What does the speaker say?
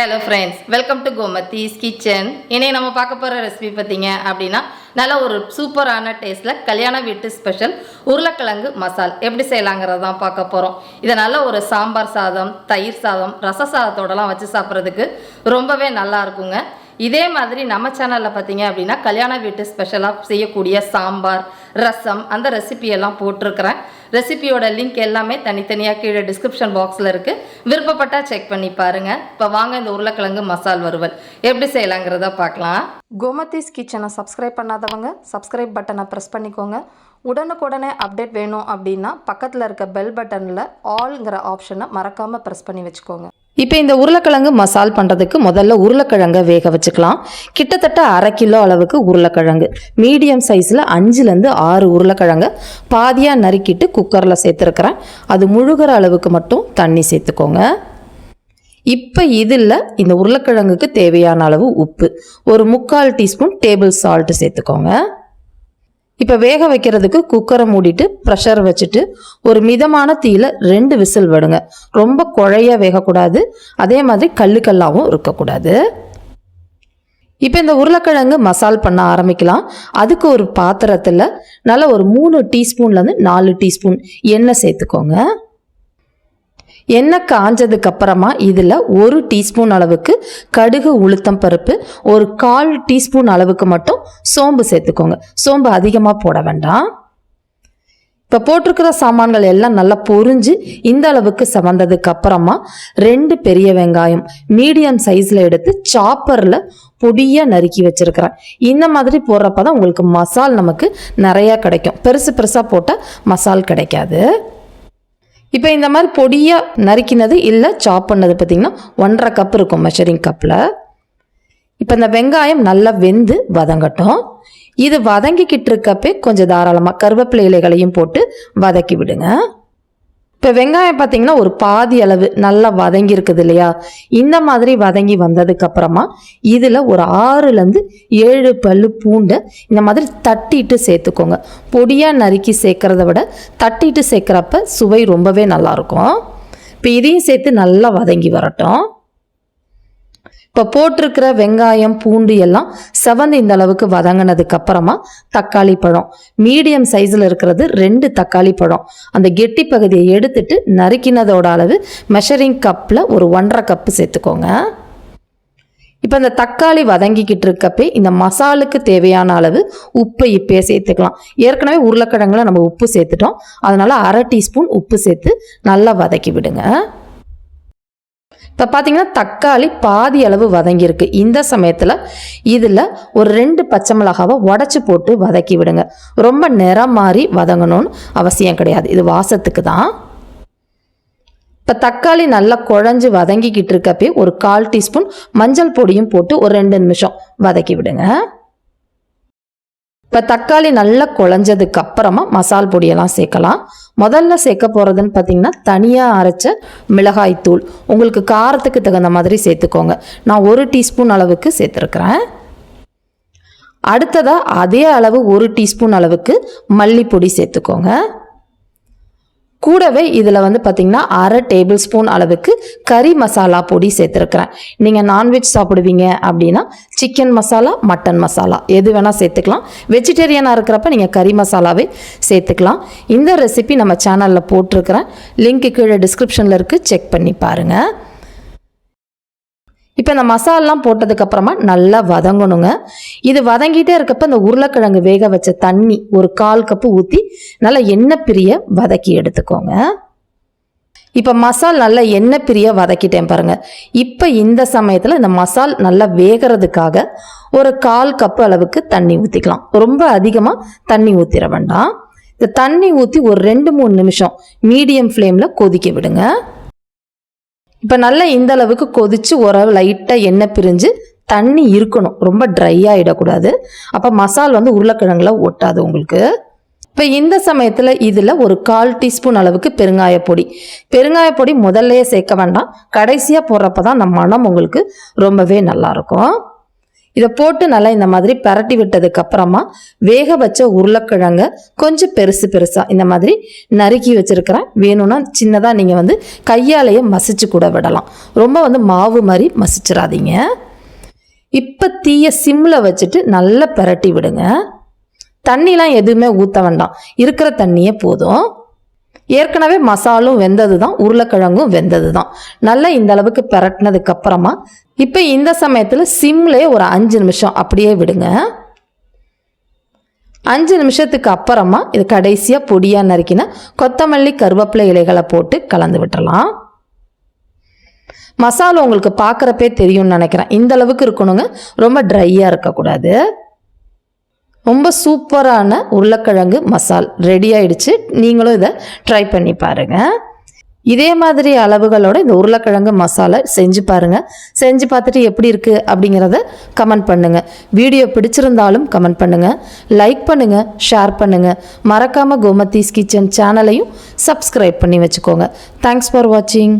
Hello friends welcome to Gomathi's kitchen இன்னைக்கு நம்ம பார்க்க போகிற ரெசிபி பார்த்தீங்க அப்படின்னா நல்ல ஒரு சூப்பரான டேஸ்ட்டில் கல்யாண வீட்டு ஸ்பெஷல் உருளைக்கிழங்கு மசால். எப்படி செய்யலாங்கிறது தான் பார்க்க போகிறோம் இதை நல்ல ஒரு சாம்பார் சாதம் தயிர் சாதம் ரச சாதத்தோடலாம் வச்சு சாப்பிட்றதுக்கு ரொம்பவே நல்லா இருக்குங்க. இதே மாதிரி நம்ம சேனலில் பார்த்தீங்க அப்படின்னா கல்யாண வீட்டு ஸ்பெஷலாக செய்யக்கூடிய சாம்பார் ரசம் அந்த ரெசிபியெல்லாம் போட்டிருக்கிறேன். ரெசிபியோட லிங்க் எல்லாமே தனித்தனியாக கீழே டிஸ்கிரிப்ஷன் பாக்ஸில் இருக்குது விருப்பப்பட்டால் செக் பண்ணி பாருங்கள் இப்போ வாங்க இந்த உருளைக்கிழங்கு மசால் வறுவல். எப்படி செய்யலாங்கிறத பார்க்கலாம். கோமதிஸ் கிச்சனை சப்ஸ்கிரைப் பண்ணாதவங்க சப்ஸ்கிரைப் பட்டனை ப்ரெஸ் பண்ணிக்கோங்க. உடனுக்குடனே அப்டேட் வேணும் அப்படின்னா பக்கத்தில் இருக்க பெல் பட்டனில் ஆல்ங்கிற ஆப்ஷனை மறக்காமல் ப்ரெஸ் பண்ணி வச்சுக்கோங்க. இப்போ இந்த உருளைக்கிழங்கு மசால் பண்ணுறதுக்கு முதல்ல உருளைக்கிழங்கை வேக வச்சுக்கலாம். கிட்டத்தட்ட அரை கிலோ அளவுக்கு உருளைக்கிழங்கு. மீடியம் சைஸில் அஞ்சுலேருந்து ஆறு உருளைக்கிழங்க. பாதியாக நறுக்கிட்டு குக்கரில் சேர்த்துருக்கிறேன். அது முழுகிற அளவுக்கு மட்டும் தண்ணி சேர்த்துக்கோங்க. இப்போ இதில் இந்த உருளைக்கிழங்குக்கு தேவையான அளவு உப்பு. ஒரு முக்கால் டீஸ்பூன் டேபிள் சால்ட் சேர்த்துக்கோங்க. இப்போ வேக வைக்கிறதுக்கு குக்கரை மூடிட்டு ப்ரெஷர் வச்சுட்டு ஒரு மிதமான தீயில ரெண்டு விசில் விடுங்க. ரொம்ப குழைய வேகக்கூடாது. அதே மாதிரி கல்லு கல்லாகவும் இருக்கக்கூடாது. இப்போ இந்த உருளைக்கிழங்கு மசால் பண்ண ஆரம்பிக்கலாம். அதுக்கு ஒரு பாத்திரத்தில் நல்ல ஒரு மூணு டீஸ்பூன்லேருந்து நாலு டீஸ்பூன் எண்ணெய் சேர்த்துக்கோங்க. எண்ணெய் காஞ்சதுக்கு அப்புறமா இதில் ஒரு டீஸ்பூன் அளவுக்கு கடுகு உளுத்தம் பருப்பு ஒரு கால் டீஸ்பூன் அளவுக்கு மட்டும் சோம்பு சேர்த்துக்கோங்க. சோம்பு அதிகமாக போட வேண்டாம். இப்போ போட்டிருக்கிற சாமான்கள் எல்லாம் நல்லா பொரிஞ்சு இந்த அளவுக்கு செவந்ததுக்கு அப்புறமா ரெண்டு பெரிய வெங்காயம் மீடியம் சைஸில் எடுத்து சாப்பரில் பொடியாக நறுக்கி வச்சுருக்கிறேன். இந்த மாதிரி போடுறப்ப தான் உங்களுக்கு மசால் நமக்கு நிறையா கிடைக்கும். பெருசு பெருசாக போட்டால் மசால் கிடைக்காது. இப்போ இந்த மாதிரி பொடியாக நறுக்கினது இல்லை சாப் பண்ணது பார்த்திங்கன்னா ஒன்றரை கப் இருக்கும் மெஷரிங் கப்பில் இப்போ இந்த வெங்காயம் நல்லா வெந்து வதங்கட்டும். இது வதங்கிக்கிட்டு இருக்கப்பே கொஞ்சம் தாராளமாக கருவேப்பிலை இலைகளையும் போட்டு வதக்கி விடுங்க. இப்போ வெங்காயம் பார்த்தீங்கன்னா ஒரு பாதி அளவு நல்லா வதங்கியிருக்குது இல்லையா? இந்த மாதிரி வதங்கி வந்ததுக்கப்புறமா இதில் ஒரு ஆறுலேருந்து ஏழு பல்லு பூண்டை இந்த மாதிரி தட்டிட்டு சேர்த்துக்கோங்க. பொடியாக நறுக்கி சேர்க்குறத விட தட்டிட்டு சேர்க்குறப்ப சுவை ரொம்பவே நல்லாயிருக்கும் இப்போ இதையும் சேர்த்து நல்லா வதங்கி வரட்டும். இப்போ போட்டிருக்கிற வெங்காயம் பூண்டு எல்லாம் செவந்து இந்த அளவுக்கு வதங்கினதுக்கு அப்புறமா தக்காளி பழம். மீடியம் சைஸில் இருக்கிறது ரெண்டு தக்காளி பழம். அந்த கெட்டி பகுதியை எடுத்துட்டு நறுக்கினதோட அளவு மெஷரிங் கப்பில் ஒரு ஒன்றரை கப்பு சேர்த்துக்கோங்க. இப்போ இந்த தக்காளி வதங்கிக்கிட்டு இருக்கப்பே இந்த மசாலுக்கு தேவையான அளவு உப்பை இப்பயே சேர்த்துக்கலாம். ஏற்கனவே உருளைக்கிழங்குல நம்ம உப்பு சேர்த்துட்டோம். அதனால் அரை டீஸ்பூன் உப்பு சேர்த்து நல்லா வதக்கி விடுங்க. இப்போ பார்த்தீங்கன்னா தக்காளி பாதி அளவு வதங்கியிருக்கு. இந்த சமயத்தில் இதில் ஒரு ரெண்டு பச்சை மிளகாவை உடச்சி போட்டு வதக்கி விடுங்க. ரொம்ப நிறம் மாறி வதங்கணும்னு அவசியம் கிடையாது. இது வாசத்துக்கு தான். இப்போ தக்காளி நல்லா குழஞ்சி வதங்கிக்கிட்டு இருக்கப்பே ஒரு கால் டீஸ்பூன் மஞ்சள் பொடியும் போட்டு ஒரு ரெண்டு நிமிஷம் வதக்கி விடுங்க. இப்போ தக்காளி நல்லா குழஞ்சதுக்கு அப்புறமா மசால் பொடியெல்லாம் சேர்க்கலாம். முதல்ல சேர்க்க போகிறதுன்னு பார்த்தீங்கன்னா தனியாக அரைச்ச மிளகாய்த்தூள் உங்களுக்கு காரத்துக்கு தகுந்த மாதிரி சேர்த்துக்கோங்க. நான் ஒரு டீஸ்பூன் அளவுக்கு சேர்த்துருக்குறேன். அடுத்ததாக அதே அளவு ஒரு டீஸ்பூன் அளவுக்கு மல்லிப்பொடி சேர்த்துக்கோங்க. கூடவே இதில் வந்து பார்த்திங்கன்னா அரை டேபிள் ஸ்பூன் அளவுக்கு கறி மசாலா பொடி சேர்த்துருக்குறேன். நீங்கள் நான்வெஜ் சாப்பிடுவீங்க அப்படின்னா சிக்கன் மசாலா மட்டன் மசாலா எது வேணால் சேர்த்துக்கலாம். வெஜிடேரியனாக இருக்கிறப்ப நீங்கள் கறி மசாலாவே சேர்த்துக்கலாம். இந்த ரெசிபி நம்ம சேனலில் போட்டிருக்கிறேன். லிங்க்கு கீழே டிஸ்கிரிப்ஷனில் இருக்குது செக் பண்ணி பாருங்கள் இப்போ இந்த மசாலாம் போட்டதுக்கப்புறமா நல்லா வதங்கணுங்க. இது வதங்கிட்டே இருக்கப்ப இந்த உருளைக்கிழங்கு வேக வச்ச தண்ணி ஒரு கால் கப்பு ஊற்றி நல்லா எண்ணெய் பிரிய வதக்கி எடுத்துக்கோங்க. இப்போ மசால் நல்லா எண்ணெய் பிரிய வதக்கிட்டேன் பாருங்க. இப்போ இந்த சமயத்தில் இந்த மசால் நல்லா வேகிறதுக்காக ஒரு கால் கப்பு அளவுக்கு தண்ணி ஊற்றிக்கலாம் ரொம்ப அதிகமாக தண்ணி ஊற்றிட வேண்டாம். இந்த தண்ணி ஊற்றி ஒரு ரெண்டு மூணு நிமிஷம் மீடியம் ஃப்ளேமில் கொதிக்க விடுங்க. இப்போ நல்லா இந்த அளவுக்கு கொதித்து ஓரளவு லைட்டாக எண்ணெய் பிரிஞ்சு தண்ணி இருக்கணும். ரொம்ப ட்ரை ஆகிடக்கூடாது அப்போ மசால் வந்து உருளைக்கிழங்குல ஒட்டாது உங்களுக்கு. இப்போ இந்த சமயத்தில் இதில் ஒரு கால் டீஸ்பூன் அளவுக்கு பெருங்காய பொடி. பெருங்காய பொடி முதல்லையே சேர்க்க வேண்டாம். கடைசியாக போடுறப்ப தான் அந்த மனம் உங்களுக்கு ரொம்பவே நல்லாயிருக்கும் இதை போட்டு நல்லா இந்த மாதிரி பரட்டி விட்டதுக்கு அப்புறமா வேக வச்ச உருளைக்கிழங்க கொஞ்சம் பெருசு பெருசா இந்த மாதிரி நறுக்கி வச்சிருக்கிறேன். வேணும்னா சின்னதாக நீங்கள் வந்து கையாலேயே மசிச்சு கூட விடலாம். ரொம்ப வந்து மாவு மாதிரி மசிச்சிடாதீங்க. இப்போ தீய சிம்மில் வச்சுட்டு நல்லா பரட்டி விடுங்க. தண்ணிலாம் எதுவுமே ஊற்ற வேண்டாம். இருக்கிற தண்ணியே போதும். ஏற்கனவே மசாலும் வெந்தது தான் உருளைக்கிழங்கும் வெந்தது தான் நல்லா இந்த அளவுக்கு பிரட்டினதுக்கு அப்புறமா இப்போ இந்த சமயத்தில் சிம்லே ஒரு அஞ்சு நிமிஷம் அப்படியே விடுங்க. அஞ்சு நிமிஷத்துக்கு அப்புறமா இது கடைசியாக பொடியாக நறுக்கின கொத்தமல்லி கருவேப்பிலை இலைகளை போட்டு கலந்து விட்டுறலாம். மசாலா உங்களுக்கு பார்க்குறப்பே தெரியும்னு நினைக்கிறேன். இந்த அளவுக்கு இருக்கணுங்க. ரொம்ப ட்ரையாக இருக்கக்கூடாது. ரொம்ப சூப்பரான உருளைக்கிழங்கு மசால் ரெடி ஆயிடுச்சு. நீங்களும் இதை ட்ரை பண்ணி பாருங்கள் இதே மாதிரி அளவுகளோட இந்த உருளைக்கிழங்கு மசாலா செஞ்சு பாருங்கள் செஞ்சு பார்த்துட்டு எப்படி இருக்குது அப்படிங்கிறத கமெண்ட் பண்ணுங்கள் வீடியோ பிடிச்சிருந்தாலும் கமெண்ட் பண்ணுங்கள் லைக் பண்ணுங்கள் ஷேர் பண்ணுங்கள் மறக்காமல் கோமத்தீஸ் கிச்சன் சேனலையும் சப்ஸ்கிரைப் பண்ணி வச்சுக்கோங்க. தேங்க்ஸ் ஃபார் வாட்சிங்